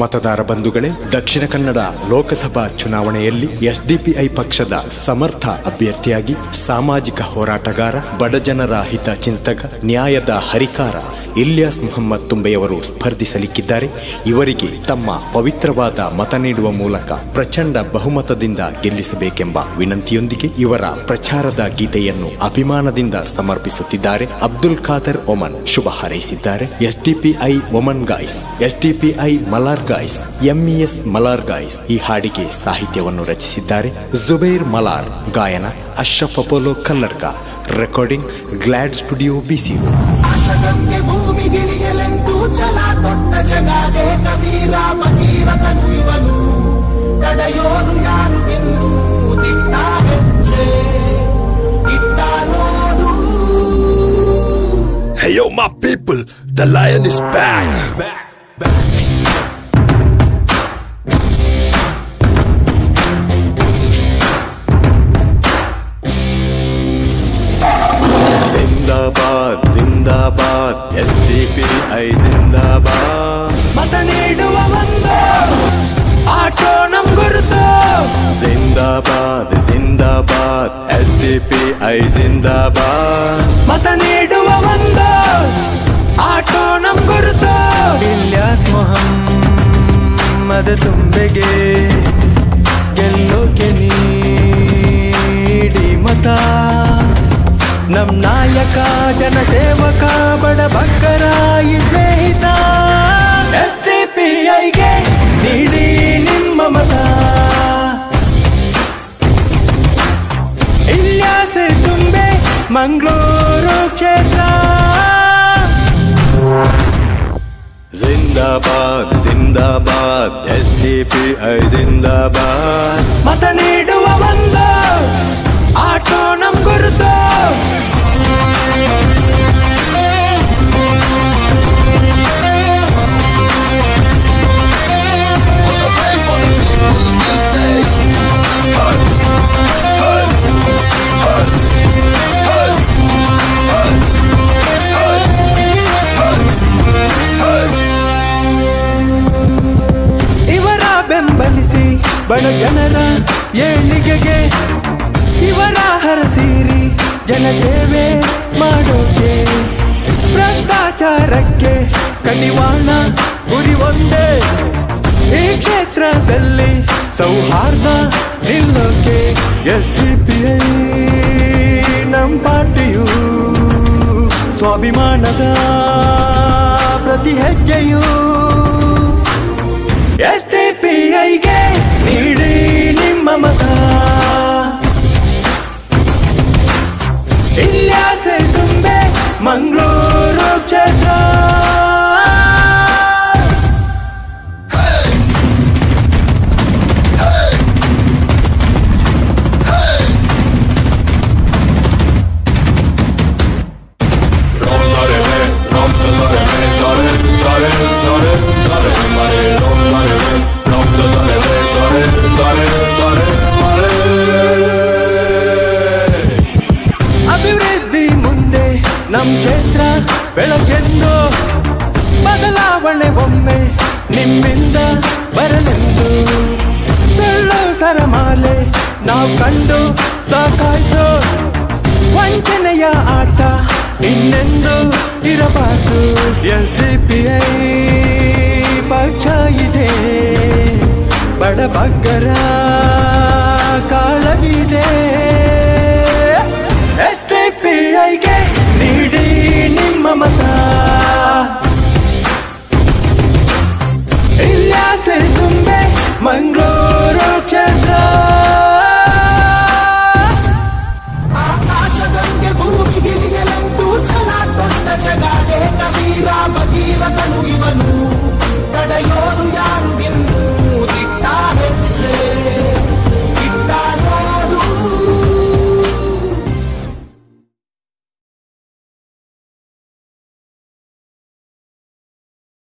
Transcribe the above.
ಮತದಾರ ಬಂಧುಗಳೇ, ದಕ್ಷಿಣ ಕನ್ನಡ ಲೋಕಸಭಾ ಚುನಾವಣೆಯಲ್ಲಿ ಎಸ್ಡಿಪಿಐ ಪಕ್ಷದ ಸಮರ್ಥ ಅಭ್ಯರ್ಥಿಯಾಗಿ ಸಾಮಾಜಿಕ ಹೋರಾಟಗಾರ ಬಡಜನರ ಹಿತ ಚಿಂತಕ, ನ್ಯಾಯದ ಹರಿಕಾರ ಇಲ್ಯಾಸ್ ಮುಹಮ್ಮದ್ ತುಂಬೆಯವರು ಸ್ಪರ್ಧಿಸಲಿಕ್ಕಿದ್ದಾರೆ. ಇವರಿಗೆ ತಮ್ಮ ಪವಿತ್ರವಾದ ಮತ ನೀಡುವ ಮೂಲಕ ಪ್ರಚಂಡ ಬಹುಮತದಿಂದ ಗೆಲ್ಲಿಸಬೇಕೆಂಬ ವಿನಂತಿಯೊಂದಿಗೆ ಇವರ ಪ್ರಚಾರದ ಗೀತೆಯನ್ನು ಅಭಿಮಾನದಿಂದ ಸಮರ್ಪಿಸುತ್ತಿದ್ದಾರೆ. ಅಬ್ದುಲ್ ಖಾದರ್ ಒಮನ್ ಶುಭ ಹಾರೈಸಿದ್ದಾರೆ. SDPI Oman guys, SDPI Malar guys, MES Malar guys ಈ ಹಾಡಿಗೆ ಸಾಹಿತ್ಯವನ್ನು ರಚಿಸಿದ್ದಾರೆ. ಜುಬೈರ್ ಮಲಾರ್ ಗಾಯನ, Ashraf Apollo Kallarka recording, glad studio BC Hey yo, my people, the lion is back. ಜಿಂದಾಬಾದ್ ಜಿಂದಾಬಾದ್ ಎಸ್ ಡಿ ಪಿ ಐ ಜಿಂದಾಬಾದ್ ಮತ ನೀಡುವ ಒಂದು ಆಟೋ ನಮ್ ಗುರುತು ಜಿಂದಾಬಾದ್ ಜಿಂದಾಬಾದ್ ಎಸ್ ಡಿ ಆಟೋ ನಮ್ ಗುರುತು. ಇಲ್ಯಾಸ್ ಮೊಹಮ್ಮದ್ ತುಂಬೆಗೆ ಗೆಲ್ಲೋಕೆ ನೀಡಿ ಮತ. ನಮ್ ನಾಯಕ ಜನಸೇವಕ ಬಡ ಈ ಸ್ನೇಹಿತ. ಎಸ್ ಡಿ ಪಿ ಐಗೆ ನೀಡಿ ನಿಮ್ಮ ಮತ. ಇಲ್ಯಾಸೆ ತುಂಬೆ ಮಂಗಳೂರು ಕ್ಷೇತ್ರ. ಜಿಂದಾಬಾದ್ ಜಿಂದಾಬಾದ್ ಎಸ್ ಡಿ ಪಿ ಐ ಜಿಂದಾಬಾದ್ ಬಡ ಜನರ ಏಳಿಗೆಗೆ ಇವರ ಹರಸೀರಿ ಜನಸೇವೆ ಮಾಡೋಕೆ, ಭ್ರಷ್ಟಾಚಾರಕ್ಕೆ ಕಡಿವಾಣ ಗುರಿ ಒಂದೇ ಈ ಕ್ಷೇತ್ರದಲ್ಲಿ ಸೌಹಾರ್ದ ನಿಲ್ಲೋಕೆ ಎಸ್ ಡಿ ಪಿ ನಮ್ಮ ಪಾರ್ಟಿಯು ಸ್ವಾಭಿಮಾನದ ಮಂಗಳೂರು ಬೆಳಗೆಂದು ಬದಲಾವಣೆ ಒಮ್ಮೆ ನಿಮ್ಮಿಂದ ಬರಲೆಂದು. ಸುಳ್ಳು ಸರಮಾಲೆ ನಾವು ಕಂಡು ಸಾಕಾಯ್ತು. ವಂಚನೆಯ ಆಟ ಇನ್ನೆಂದು ಇರಬಾರ್ದು. ಎಸ್ ಡಿ ಪಿ ಐ ಪಕ್ಷ ಇದೆ. ಬಡ ಬಗ್ಗರ